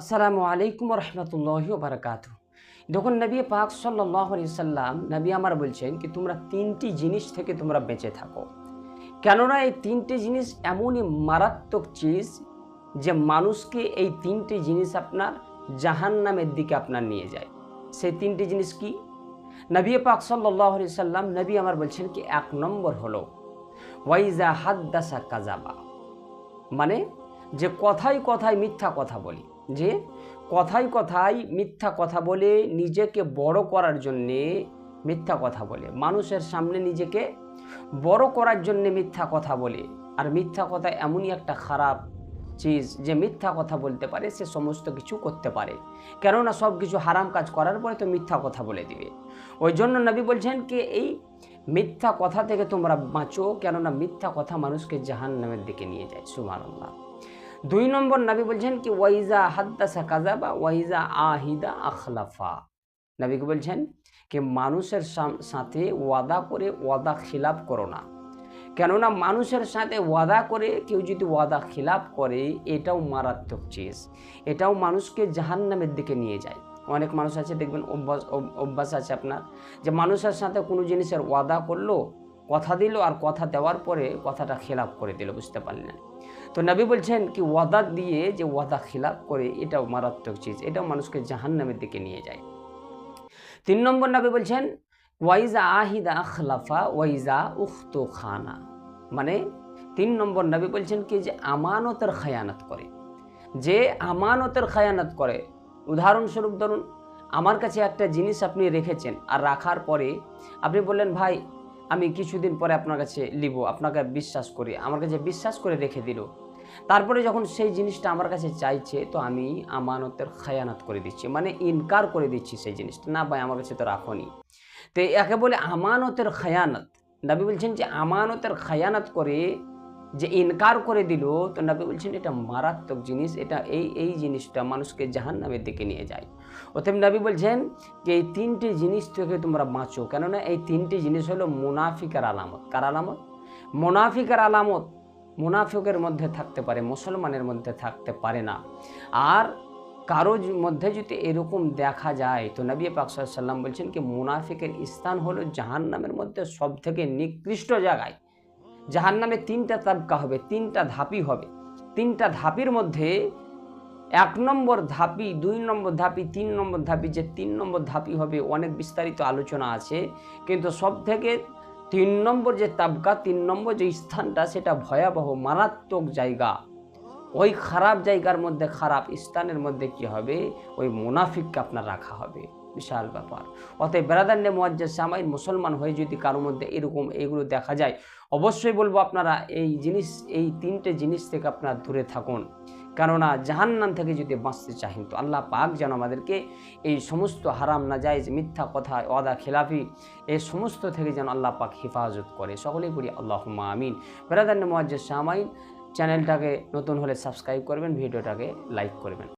আসসালামু আলাইকুম রহমতুল্লাহ বারকাত যখন নবী পাক সাল্লাহ সাল্লাম নবী আমার বলছেন কি, তোমরা তিনটি জিনিস থেকে তোমরা বেঁচে থাকো। কেননা এই তিনটি জিনিস এমনই মারাত্মক চিজ যে মানুষকে এই তিনটি জিনিস আপনার জাহান নামের দিকে আপনার নিয়ে যায়। সেই তিনটি জিনিস কি? নবী পাক সাল্লাহ সাল্লাম নবী আমার বলছেন কি, এক নম্বর হলো, ওয়াইজা হাদ্দাসা কাজাবা মানে যে কথায় কথায় মিথ্যা কথা বলি। যে কথায় কথায় মিথ্যা কথা বলে নিজেকে বড় করার জন্যে মিথ্যা কথা বলে। মানুষের সামনে নিজেকে বড় করার জন্যে মিথ্যা কথা বলে। আর মিথ্যা কথা এমনই একটা খারাপ চিজ যে মিথ্যা কথা বলতে পারে, সে সমস্ত কিছু করতে পারে। কেননা সব কিছু হারাম কাজ করার পরে তো মিথ্যা কথা বলে দিবে। ওই জন্য নবী বলছেন কি, এই মিথ্যা কথা থেকে তোমরা বাঁচো, কেননা মিথ্যা কথা মানুষকে জাহান নামের দিকে নিয়ে যায়। সুমান দুই নম্বর নাবি বলছেন কি, ওয়াইজা হাদ্দাসা কাজা বা ওয়াইজা আহিদা আখলাফা। নাবিকে বলছেন কি, মানুষের সাথে ওয়াদা করে ওয়াদা খিলাফ করো না। কেননা মানুষের সাথে ওয়াদা করে কেউ যদি ওয়াদা খিলাফ করে, এটাও মারাত্মক চিজ এটাও মানুষকে জাহান নামের দিকে নিয়ে যায়। অনেক মানুষ আছে, দেখবেন অভ্যাস অভ্যাস আছে আপনার, যে মানুষের সাথে কোনো জিনিসের ওয়াদা করল কথা দিল আর কথা দেওয়ার পরে কথাটা খেলাপ করে দিল, বুঝতে পারলেন। তো নবী বলছেন কি, ওয়াদা দিয়ে যে ওয়াদা খিলাপ করে, এটাও মারাত্মক চিজ, এটাও মানুষকে জাহান নামের দিকে নিয়ে যায়। তিন নম্বর নবী বলছেন, ওয়াইজা আহিদা আখলাফা, ওয়াইজা উখতো খানা। মানে তিন নম্বর নবী বলছেন কি, যে আমানতের খায়ানত করে। যে আমানতের খায়ানত করে, উদাহরণস্বরূপ ধরুন, আমার কাছে একটা জিনিস আপনি রেখেছেন আর রাখার পরে আপনি বললেন, ভাই আমি কিছুদিন পরে আপনার কাছে লিব, আপনাকে বিশ্বাস করি। আমার কাছে বিশ্বাস করে রেখে দিল। তারপরে যখন সেই জিনিসটা আমার কাছে চাইছে, তো আমি আমানতের খায়ানাত করে দিচ্ছি। মানে ইনকার করে দিচ্ছি সেই জিনিসটা। না ভাই, আমার কাছে তো রাখনি তো একে বলে আমানতের খায়ানত। দাবি বলছেন যে, আমানতের খায়ানাত করে যে ইনকার করে দিল, তো নবী বলছেন, এটা মারাত্মক জিনিস, এটা এই এই জিনিসটা মানুষকে জাহান্নামের দিকে নিয়ে যায়। অতএব নবী বলছেন যে, এই তিনটি জিনিস থেকে তোমরা বাঁচো। কেননা এই তিনটি জিনিস হলো মুনাফিকার আলামত। কার আলামত? মুনাফিকার আলামত মুনাফিকের মধ্যে থাকতে পারে, মুসলমানের মধ্যে থাকতে পারে না। আর কারও মধ্যে যদি এরকম দেখা যায়, তো নবী পাক সাল্লাম বলছেন কি, মুনাফিকের স্থান হলো জাহান্নামের মধ্যে সব থেকে নিকৃষ্ট জায়গায়। জাহান্নামে তিনটা তাবকা হবে, তিনটা ধাপি হবে। তিনটা ধাপির মধ্যে এক নম্বর ধাপি দুই নম্বর ধাপি তিন নম্বর ধাপি যে তিন নম্বর ধাপি হবে অনেক বিস্তারিত আলোচনা আছে। কিন্তু সব থেকে তিন নম্বর যে তাবকা, তিন নম্বর যে স্থানটা, সেটা ভয়াবহ, মারাত্মক জায়গা। ওই খারাপ জায়গার মধ্যে, খারাপ স্থানের মধ্যে কি হবে? ওই মুনাফিককে আপনার রাখা হবে। বিশাল ব্যাপার। অতএব বেড়াদান্নে মোয়াজ্জের সামাইন মুসলমান হয়ে যদি কারোর মধ্যে এরকম এগুলো দেখা যায়, অবশ্যই বলব আপনারা এই জিনিস, এই তিনটে জিনিস থেকে আপনারা দূরে থাকুন। কেননা জাহান্নাম থেকে যদি বাঁচতে চাহেন তো আল্লাহ পাক যেন আমাদেরকে এই সমস্ত হারাম না নাজাইজ মিথ্যা কথা, ওয়াদা, খেলাফি এই সমস্ত থেকে যেন আল্লাহ পাক হেফাজত করে। সকলেই পড়ি আল্লাহ আমিন। বেড়াদান্নে মোয়াজ্জের সামাইন চ্যানেলটাকে নতুন হলে সাবস্ক্রাইব করবেন, ভিডিওটাকে লাইক করবেন।